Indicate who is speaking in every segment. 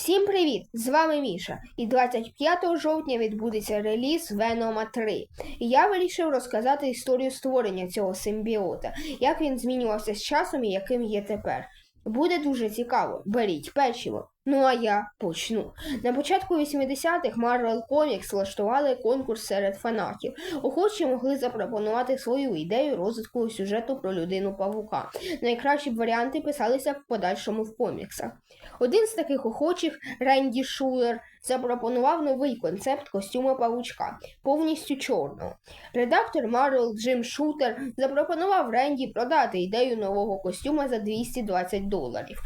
Speaker 1: Всім привіт! З вами Міша. І 25 жовтня відбудеться реліз Венома 3. І я вирішив розказати історію створення цього симбіота, як він змінювався з часом і яким є тепер. Буде дуже цікаво. Беріть печиво. Ну а я почну. На початку 80-х Marvel Comics влаштували конкурс серед фанатів. Охочі могли запропонувати свою ідею розвитку сюжету про людину павука. Найкращі варіанти писалися в подальшому в коміксах. Один з таких охочих, Ренді Шулер, запропонував новий концепт костюма павучка, повністю чорного. Редактор Марвел Джим Шутер запропонував Ренді продати ідею нового костюма за 220 доларів.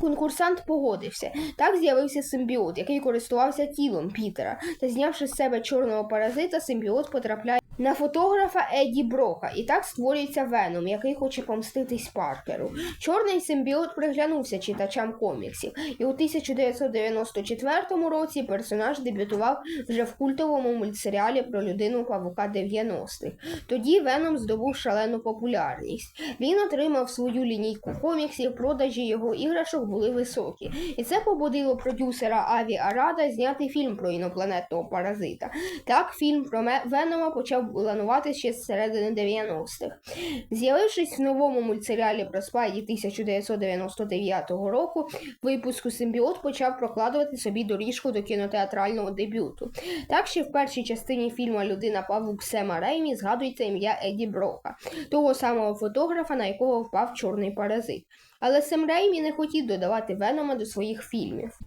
Speaker 1: Конкурсант погодився. Так з'явився симбіот, який користувався тілом Пітера. Та знявши з себе чорного паразита, симбіот потрапляє на фотографа Едді Брока, і так створюється Веном, який хоче помститись Паркеру. Чорний симбіот приглянувся читачам коміксів, і у 1994 році персонаж дебютував вже в культовому мультсеріалі про людину павука 90-х. Тоді Веном здобув шалену популярність. Він отримав свою лінійку коміксів, продажі його іграшок були високі, і це побудило продюсера Аві Арада зняти фільм про інопланетного паразита. Так, фільм про Венома почав планувати ще з середини 90-х. З'явившись в новому мультсеріалі про Спайді 1999 року, випуску симбіот почав прокладувати собі доріжку до кінотеатрального дебюту. Так ще в першій частині фільму Людина Павук Сема Реймі згадується ім'я Еді Брока, того самого фотографа, на якого впав чорний паразит. Але Сем Реймі не хотів додавати Венома до своїх фільмів.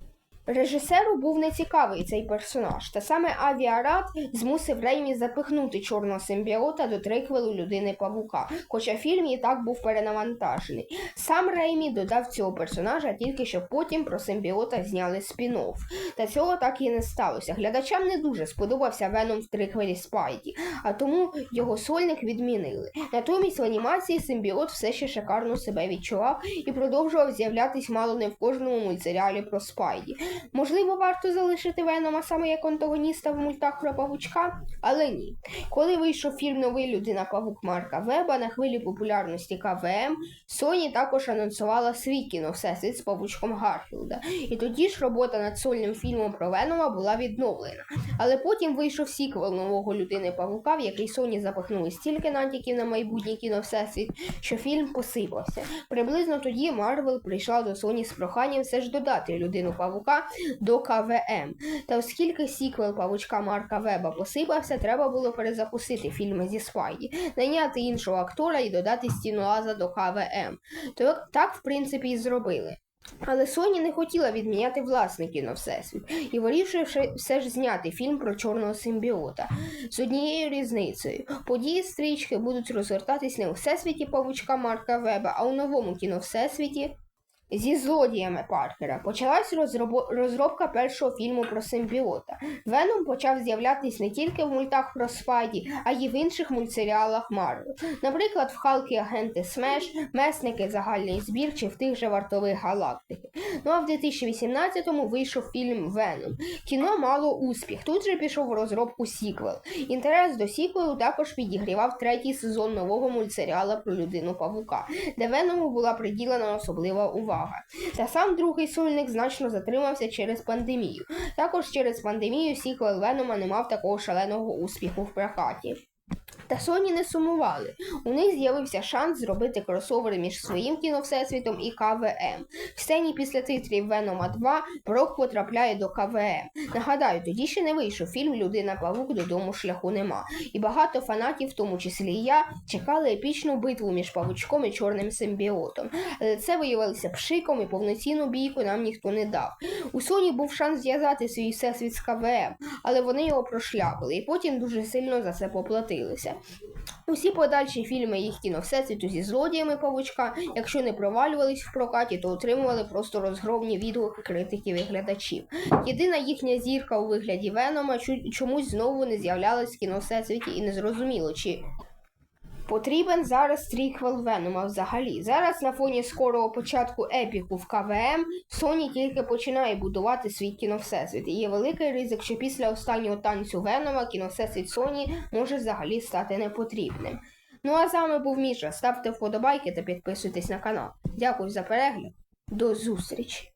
Speaker 1: Режисеру був нецікавий цей персонаж, та саме Авіарад змусив Реймі запихнути чорного симбіота до триквелу людини павука, хоча фільм і так був перенавантажений. Сам Реймі додав цього персонажа тільки щоб потім про симбіота зняли спін-офф. Та цього так і не сталося. Глядачам не дуже сподобався Веном в триквелі Спайді, а тому його сольник відмінили. Натомість в анімації симбіот все ще шикарно себе відчував і продовжував з'являтись мало не в кожному мультсеріалі про Спайді. Можливо, варто залишити Венома саме як антагоніста в мультах про павучка, але ні. Коли вийшов фільм Новий людина павук Марка Веба на хвилі популярності КВМ, Sony також анонсувала свій кіно всесвіт з павучком Гарфілда. І тоді ж робота над сольним фільмом про Венома була відновлена. Але потім вийшов сіквел нового людини павука, в який Sony запихнули стільки натяків на майбутній кіно всесвіт, що фільм посипався. Приблизно тоді Марвел прийшла до Sony з проханням все ж додати людину павука до КВМ. Та оскільки сіквел павучка Марка Веба посипався, треба було перезапустити фільми зі Спайді, найняти іншого актора і додати стіну Лаза до КВМ. То так, в принципі, і зробили. Але Sony не хотіла відміняти власне кіно Всесвіт і вирішивши все ж зняти фільм про чорного симбіота з однією різницею. Події стрічки будуть розгортатись не у всесвіті павучка Марка Веба, а у новому кіно Всесвіті Зі злодіями Паркера почалась розробка першого фільму про симбіота. Веном почав з'являтись не тільки в мультах про Спайді, а й в інших мультсеріалах Марвел. Наприклад, в Халки Агенти Смеш, Месники Загальний збір чи в тих же вартових галактики. Ну а в 2018-му вийшов фільм Веном. Кіно мало успіх. Тут же пішов в розробку сіквел. Інтерес до сіквелу також підігрівав третій сезон нового мультсеріала про людину павука, де Веному була приділена особлива увага. Та сам другий сольник значно затримався через пандемію. Також через пандемію сіквел Венома не мав такого шаленого успіху в прокаті. Та Sony не сумували. У них з'явився шанс зробити кросовери між своїм кіновсесвітом і КВМ. В сцені після титрів Венома 2 Брок потрапляє до КВМ. Нагадаю, тоді ще не вийшов фільм Людина Павук додому шляху нема. І багато фанатів, в тому числі і я, чекали епічну битву між павучком і чорним симбіотом. Але це виявилося пшиком і повноцінну бійку нам ніхто не дав. У Sony був шанс зв'язати свій всесвіт з КВМ, але вони його прошляпили і потім дуже сильно за це поплатилися. Усі подальші фільми їх кіно всесвіту зі злодіями павучка, якщо не провалювались в прокаті, то отримували просто розгромні відгуки критиків і глядачів. Єдина їхня зірка у вигляді Венома чомусь знову не з'являлась в кіновсесвіті і не зрозуміло, чи Потрібен зараз тріквел Венома взагалі. Зараз на фоні скорого початку епіку в КВМ Sony тільки починає будувати свій кіновсесвіт. І є великий ризик, що після останнього танцю Венома кіновсесвіт Sony може взагалі стати непотрібним. Ну а з вами був Міша. Ставте вподобайки та підписуйтесь на канал. Дякую за перегляд. До зустрічі!